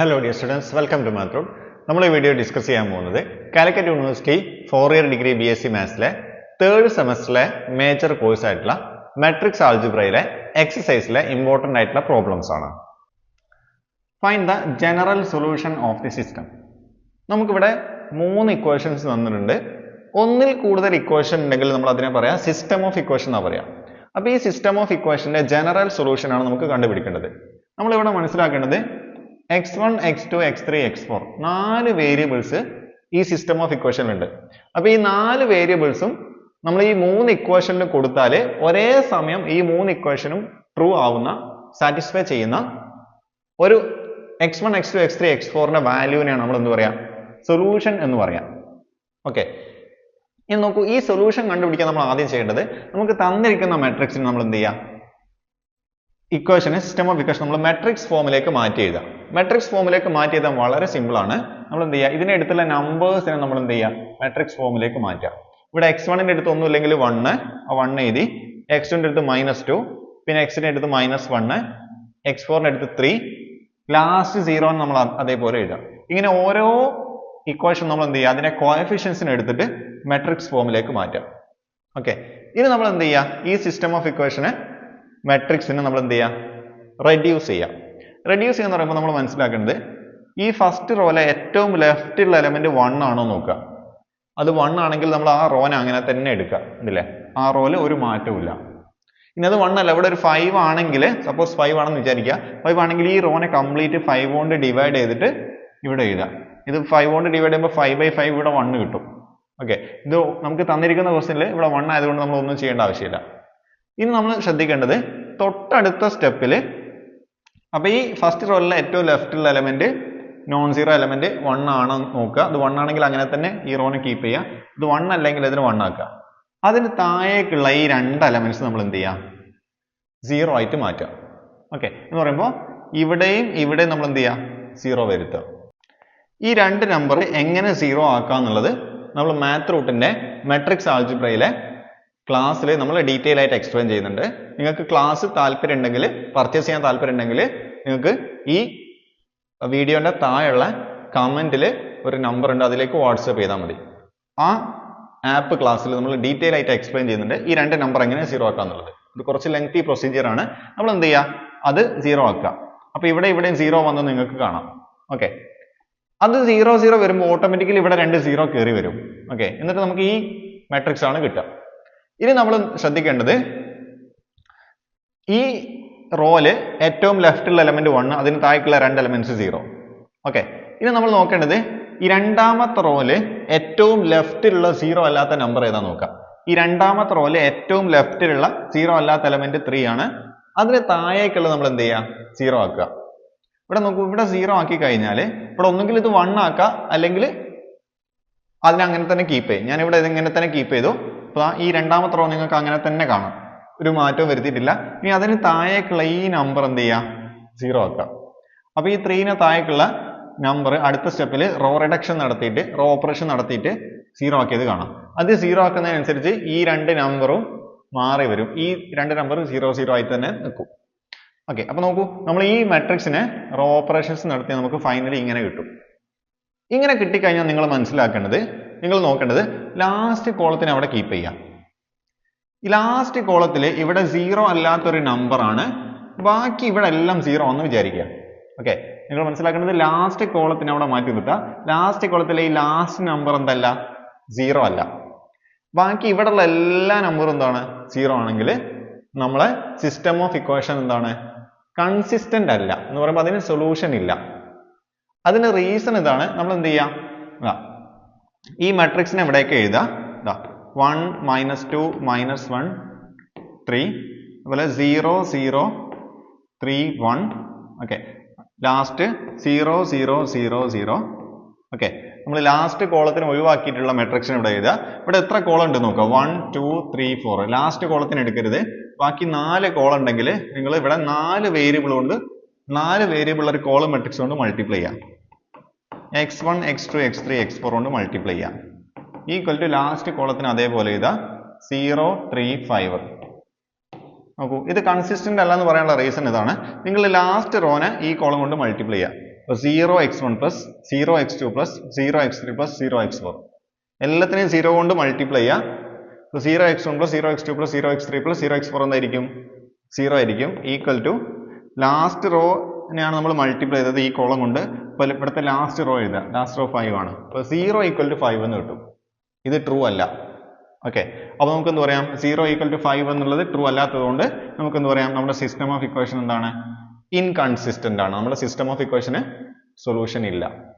Hello dear students welcome to മാത്രം നമ്മൾ ഈ വീഡിയോ ഡിസ്കസ് ചെയ്യാൻ പോകുന്നത് Calicut university four year degree B S C മാത്സിലെ third സെമസ്റ്ററിലെ മേജർ കോഴ്സ് ആയിട്ടുള്ള മെട്രിക്സ് ആൾജിബ്രയിലെ എക്സസൈസിലെ ഇമ്പോർട്ടന്റ് ആയിട്ടുള്ള പ്രോബ്ലംസ് ആണ്. Find the general solution of the system നമുക്കിവിടെ മൂന്ന് ഇക്വേഷൻസ് തന്നിട്ടുണ്ട് ഒന്നിൽ കൂടുതൽ ഇക്വേഷൻ ഉണ്ടെങ്കിൽ നമ്മൾ അതിനെ പറയാം സിസ്റ്റം ഓഫ് ഇക്വേഷൻ എന്നാ പറയാം. അപ്പോൾ ഈ സിസ്റ്റം ഓഫ് ഇക്വേഷന്റെ ജനറൽ സൊല്യൂഷൻ ആണ് നമുക്ക് കണ്ടുപിടിക്കേണ്ടത്. നമ്മളിവിടെ മനസ്സിലാക്കേണ്ടത് x one x two x three x four നാല് വേരിയബിൾസ് ഈ സിസ്റ്റം ഓഫ് ഇക്വേഷനിലുണ്ട് അപ്പൊ ഈ നാല് വേരിയബിൾസും നമ്മൾ ഈ മൂന്ന് ഇക്വേഷനിൽ കൊടുത്താൽ ഒരേ സമയം ഈ മൂന്ന് ഇക്വേഷനും ട്രൂ ആവുന്ന സാറ്റിസ്ഫൈ ചെയ്യുന്ന ഒരു x one x two x three x ഫോറിന്റെ വാല്യൂവിനെയാണ് നമ്മൾ എന്ത് പറയാ? സൊല്യൂഷൻ എന്ന് പറയാം. ഓക്കെ ഇനി നോക്കൂ ഈ സൊല്യൂഷൻ കണ്ടുപിടിക്കാൻ നമ്മൾ ആദ്യം ചെയ്യേണ്ടത് നമുക്ക് തന്നിരിക്കുന്ന മെട്രിക്സിന് നമ്മൾ എന്ത് ചെയ്യാം? ഇക്വേഷനെ സിസ്റ്റം ഓഫ് ഇക്വേഷൻ നമ്മൾ മെട്രിക്സ് ഫോമിലേക്ക് മാറ്റി എഴുതാം. മെട്രിക്സ് ഫോമിലേക്ക് മാറ്റി എഴുതാൻ വളരെ സിമ്പിൾ ആണ്. നമ്മൾ എന്ത് ചെയ്യുക ഇതിന്റെ അടുത്തുള്ള നമ്പേഴ്സിനെ നമ്മൾ എന്ത് ചെയ്യുക മെട്രിക്സ് ഫോമിലേക്ക് മാറ്റാം. ഇവിടെ എക്സ് വണ്ണിന്റെ അടുത്ത് ഒന്നും ഇല്ലെങ്കിൽ വണ്ണ് ആ വണ്ണ് എഴുതി എക്സ് ടുന്റെ അടുത്ത് മൈനസ് ടു പിന്നെ എക്സിന്റെ അടുത്ത് മൈനസ് വണ്ണ് എക്സ് ഫോറിന്റെ അടുത്ത് ത്രീ ലാസ്റ്റ് സീറോ നമ്മൾ അതേപോലെ എഴുതാം. ഇങ്ങനെ ഓരോ ഇക്വേഷൻ നമ്മൾ എന്ത് ചെയ്യുക അതിനെ കോഎഫിഷ്യൻസിനെ എടുത്തിട്ട് മെട്രിക്സ് ഫോമിലേക്ക് മാറ്റാം. ഓക്കെ ഇനി നമ്മൾ എന്ത് ചെയ്യുക ഈ സിസ്റ്റം ഓഫ് ഇക്വേഷനെ മെട്രിക്സിനെ നമ്മൾ എന്ത് ചെയ്യാം? റെഡ്യൂസ് ചെയ്യാം. റെഡ്യൂസ് ചെയ്യാന്ന് പറയുമ്പോൾ നമ്മൾ മനസ്സിലാക്കേണ്ടത് ഈ ഫസ്റ്റ് റോയിലെ ഏറ്റവും ലെഫ്റ്റുള്ള എലമെന്റ് വൺ ആണോ നോക്കുക. അത് വൺ ആണെങ്കിൽ നമ്മൾ ആ റോനെ അങ്ങനെ തന്നെ എടുക്കുക. ഇതില്ലേ ആ റോയിൽ ഒരു മാറ്റവും ഇനി അത് വൺ അല്ല. ഇവിടെ ഒരു ഫൈവ് ആണെങ്കിൽ സപ്പോസ് ഫൈവ് ആണെന്ന് വിചാരിക്കുക. ഫൈവ് ആണെങ്കിൽ ഈ റോനെ കംപ്ലീറ്റ് ഫൈവ് കൊണ്ട് ഡിവൈഡ് ചെയ്തിട്ട് ഇവിടെ എഴുതാം ഇത് ഫൈവ് കൊണ്ട് ഡിവൈഡ് ചെയ്യുമ്പോൾ ഫൈവ് ബൈ ഫൈവ് ഇവിടെ വണ്ണ് കിട്ടും. ഓക്കെ ഇത് നമുക്ക് തന്നിരിക്കുന്ന ക്വസ്റ്റനിൽ ഇവിടെ വൺ ആയതുകൊണ്ട് നമ്മൾ ഒന്നും ചെയ്യേണ്ട ആവശ്യമില്ല. ഇനി നമ്മൾ ശ്രദ്ധിക്കേണ്ടത് തൊട്ടടുത്ത സ്റ്റെപ്പിൽ അപ്പോൾ ഈ ഫസ്റ്റ് റോയിലെ ഏറ്റവും ലെഫ്റ്റുള്ള element non zero element one ആണ് നോക്കുക. അത് വൺ ആണെങ്കിൽ അങ്ങനെ തന്നെ ഈ റോനെ കീപ്പ് ചെയ്യുക. ഇത് വൺ അല്ലെങ്കിൽ ഇതിന് വൺ ആക്കുക. അതിന് താഴേക്കുള്ള ഈ രണ്ട് എലമെന്റ്സ് നമ്മൾ എന്ത് ചെയ്യാം സീറോ ആയിട്ട് മാറ്റുക. ഓക്കെ എന്ന് പറയുമ്പോൾ ഇവിടെയും ഇവിടെയും നമ്മൾ എന്ത് ചെയ്യുക? സീറോ വരുത്തുക. ഈ രണ്ട് നമ്പർ എങ്ങനെ സീറോ ആക്കുക എന്നുള്ളത് നമ്മൾ മാത്ത് മെട്രിക്സ് ആൾജിബ്രയിലെ ക്ലാസ്സിൽ നമ്മൾ ഡീറ്റെയിൽ ആയിട്ട് എക്സ്പ്ലെയിൻ ചെയ്യുന്നുണ്ട്. നിങ്ങൾക്ക് ക്ലാസ് താല്പര്യം ഉണ്ടെങ്കിൽ പർച്ചേസ് ചെയ്യാൻ താല്പര്യം ഉണ്ടെങ്കിൽ നിങ്ങൾക്ക് ഈ വീഡിയോന്റെ താഴെയുള്ള കമന്റിൽ ഒരു നമ്പർ ഉണ്ട്. അതിലേക്ക് വാട്സപ്പ് ചെയ്താൽ മതി. ആ ആപ്പ് ക്ലാസ്സിൽ നമ്മൾ ഡീറ്റെയിൽ ആയിട്ട് എക്സ്പ്ലെയിൻ ചെയ്യുന്നുണ്ട്. ഈ രണ്ട് നമ്പർ എങ്ങനെ സീറോ ആക്കുക എന്നുള്ളത്. ഇത് കുറച്ച് ലെങ്തി ആണ്. നമ്മൾ എന്ത് ചെയ്യുക അത് സീറോ ആക്കുക. അപ്പോൾ ഇവിടെ ഇവിടെയും സീറോ വന്ന് നിങ്ങൾക്ക് കാണാം. ഓക്കെ അത് സീറോ സീറോ വരുമ്പോൾ ഓട്ടോമാറ്റിക്കലി ഇവിടെ രണ്ട് സീറോ കയറി വരും. ഓക്കെ എന്നിട്ട് നമുക്ക് ഈ മാട്രിക്സ് ആണ് കിട്ടുക. ഇനി നമ്മൾ ശ്രദ്ധിക്കേണ്ടത് ഈ റോൽ ഏറ്റവും ലെഫ്റ്റുള്ള എലമെന്റ് വൺ അതിന് താഴേക്കുള്ള രണ്ട് എലമെന്റ്സ് സീറോ ഓക്കെ ഇനി നമ്മൾ നോക്കേണ്ടത് ഈ രണ്ടാമത്തെ റോൽ ഏറ്റവും ലെഫ്റ്റിലുള്ള സീറോ അല്ലാത്ത നമ്പർ ഏതാ നോക്കാം. ഈ രണ്ടാമത്തെ റോൽ ഏറ്റവും ലെഫ്റ്റിലുള്ള സീറോ അല്ലാത്ത എലമെന്റ് ത്രീ ആണ്. അതിന് താഴേക്കുള്ള നമ്മൾ എന്ത് ചെയ്യുക സീറോ ആക്കുക. ഇവിടെ നോക്കൂ ഇവിടെ സീറോ ആക്കി കഴിഞ്ഞാൽ ഇവിടെ ഒന്നുകിൽ ഇത് വൺ ആക്കുക അല്ലെങ്കിൽ അതിനെ അങ്ങനെ തന്നെ കീപ്പ് ചെയ്യും. ഞാൻ ഇവിടെ ഇതിങ്ങനെ തന്നെ കീപ്പ് ചെയ്തു. അപ്പൊ ഈ രണ്ടാമത്തെ റോ നിങ്ങൾക്ക് അങ്ങനെ തന്നെ കാണാം. ഒരു മാറ്റവും വരുത്തിയിട്ടില്ല. ഇനി അതിന് താഴേക്കുള്ള ഈ നമ്പർ എന്ത് ചെയ്യാം? സീറോ ആക്കുക. അപ്പോൾ ഈ ത്രീന് താഴേക്കുള്ള നമ്പർ അടുത്ത സ്റ്റെപ്പിൽ റോ റിഡക്ഷൻ നടത്തിയിട്ട് റോ ഓപ്പറേഷൻ നടത്തിയിട്ട് സീറോ ആക്കിയത് കാണാം. അത് സീറോ ആക്കുന്നതിനനുസരിച്ച് ഈ രണ്ട് നമ്പറും മാറി വരും. ഈ രണ്ട് നമ്പറും സീറോ സീറോ ആയി തന്നെ നിൽക്കും. ഓക്കെ അപ്പോൾ നോക്കൂ. നമ്മൾ ഈ മെട്രിക്സിനെ റോ ഓപ്പറേഷൻസ് നടത്തിയാൽ നമുക്ക് ഫൈനലി ഇങ്ങനെ കിട്ടും. ഇങ്ങനെ കിട്ടിക്കഴിഞ്ഞാൽ നിങ്ങൾ മനസ്സിലാക്കേണ്ടത് നിങ്ങൾ നോക്കേണ്ടത് ലാസ്റ്റ് കോളത്തിന് അവിടെ കീപ്പ് ചെയ്യാം. ലാസ്റ്റ് കോളത്തിൽ ഇവിടെ സീറോ അല്ലാത്തൊരു ആണ്. ബാക്കി ഇവിടെ എല്ലാം സീറോ ആണെന്ന് വിചാരിക്കുക. ഓക്കെ നിങ്ങൾ മനസ്സിലാക്കേണ്ടത് ലാസ്റ്റ് കോളത്തിന് അവിടെ മാറ്റി നിർത്തുക ലാസ്റ്റ് കോളത്തിലെ ഈ ലാസ്റ്റ് നമ്പർ എന്തല്ല? സീറോ അല്ല. ബാക്കി ഇവിടെയുള്ള എല്ലാ നമ്പറും എന്താണ്? സീറോ ആണെങ്കിൽ നമ്മളെ സിസ്റ്റം ഓഫ് ഇക്വേഷൻ എന്താണ്? കൺസിസ്റ്റന്റ് അല്ല. എന്ന് പറയുമ്പോൾ അതിന് സൊല്യൂഷൻ ഇല്ല. അതിന് റീസൺ ഇതാണ്. നമ്മൾ എന്ത് ചെയ്യാം? ഈ മാട്രിക്സിനെ ഇവിടേക്ക് എഴുതാം? One minus two minus one three അതുപോലെ zero zero three one okay last zero zero zero zero okay നമ്മൾ ലാസ്റ്റ് കോളത്തിന് ഒഴിവാക്കിയിട്ടുള്ള മെട്രിക്സിന് ഇവിടെ എഴുതുക ഇവിടെ എത്ര കോളം ഉണ്ട് നോക്കുക one two three four last കോളത്തിന് എടുക്കരുത്. ബാക്കി നാല് കോളം ഉണ്ടെങ്കിൽ നിങ്ങൾ ഇവിടെ നാല് വേരിയബിൾ കൊണ്ട് നാല് വേരിയബിൾ ഒരു കോളം മെട്രിക്സ് കൊണ്ട് മൾട്ടിപ്ലൈ ചെയ്യാം. X one x two x three x four കൊണ്ട് മൾട്ടിപ്ലൈ ചെയ്യാം. ഈക്വൽ ടു ലാസ്റ്റ് കോളത്തിന് അതേപോലെ ഇതാ സീറോ ത്രീ ഫൈവ് നോക്കൂ ഇത് കൺസിസ്റ്റന്റ് അല്ല എന്ന് പറയാനുള്ള റീസൺ ഇതാണ്. നിങ്ങൾ ലാസ്റ്റ് റോനെ ഈ കോളം കൊണ്ട് മൾട്ടിപ്ലൈ ചെയ്യുക അപ്പോൾ zero x one plus zero x two plus zero x three plus zero x four എല്ലാത്തിനെയും സീറോ കൊണ്ട് മൾട്ടിപ്ലൈ ചെയ്യാം. അപ്പോൾ zero x one plus zero x two plus zero x three plus zero x four എന്തായിരിക്കും? Zero ആയിരിക്കും. Equal to last റോനെയാണ് നമ്മൾ multiply ചെയ്തത് ഈ കോളം കൊണ്ട്. അപ്പോൾ ഇവിടുത്തെ ലാസ്റ്റ് റോ എഴുതുക ലാസ്റ്റ് റോ ഫൈവ് ആണ്. അപ്പോൾ സീറോ ഈക്വൽ ടു ഫൈവ് എന്ന് കിട്ടും. ഇത് ട്രൂ അല്ല. ഓക്കെ അപ്പോൾ നമുക്ക് എന്ത് പറയാം? സീറോ ഈക്വൽ ടു ഫൈവ് എന്നുള്ളത് ട്രൂ അല്ലാത്തതുകൊണ്ട് നമുക്ക് എന്ത് പറയാം? നമ്മുടെ സിസ്റ്റം ഓഫ് ഇക്വേഷൻ എന്താണ്? ഇൻകൺസിസ്റ്റന്റ് ആണ്. നമ്മുടെ സിസ്റ്റം ഓഫ് ഇക്വേഷന് സൊല്യൂഷൻ ഇല്ല.